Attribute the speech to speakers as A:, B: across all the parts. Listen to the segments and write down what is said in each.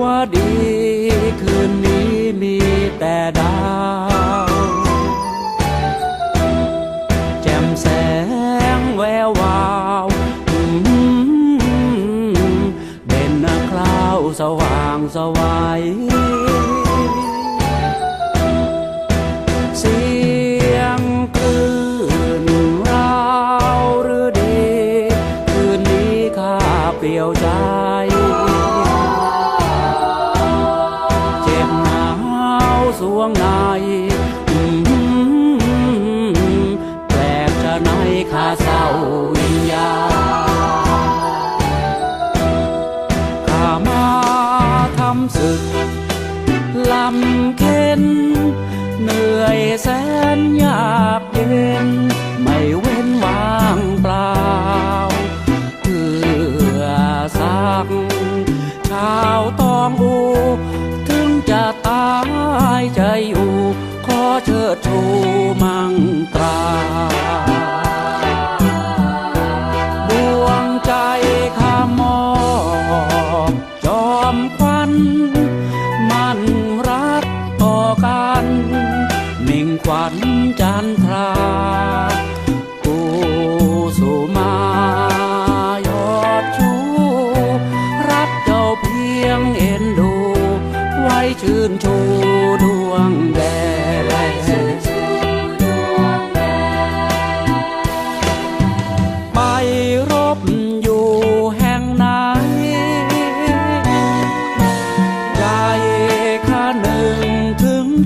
A: ว่าดีคืนนี้มีแต่ดาวแจ่มแสงแวววาวเด่นนาคราวสว่างสวัย สวงในแปลกจะไหนข้าเศร้าวิญญาข้ามาทำศึกลำเค็นเหนื่อยแสนยากเย็น ไม่เว้นว่างเปล่าเพื่อสักชาวตองอู จอมควันมันรักต่อกันมิ่งขวัญจันทรากูสู่มายอดชูรับเจ้าเพียงเอ็นดู ไว้ชื่นชูดวงแดไ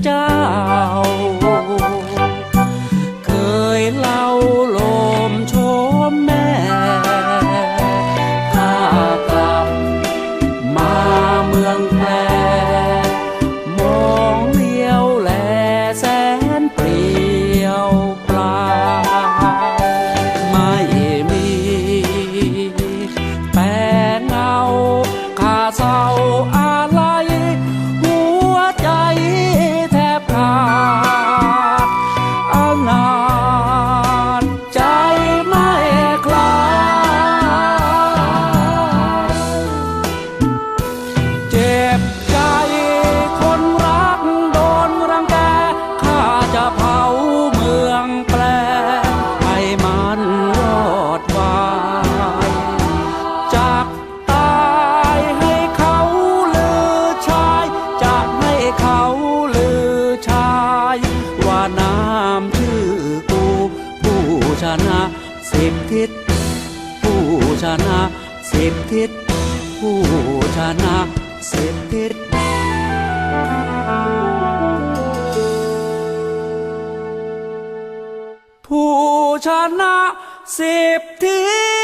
A: time. ชนะสิบทิศผู้ชนะสิบทิศผู้ชนะสิบทิศผู้ชนะสิบทิศ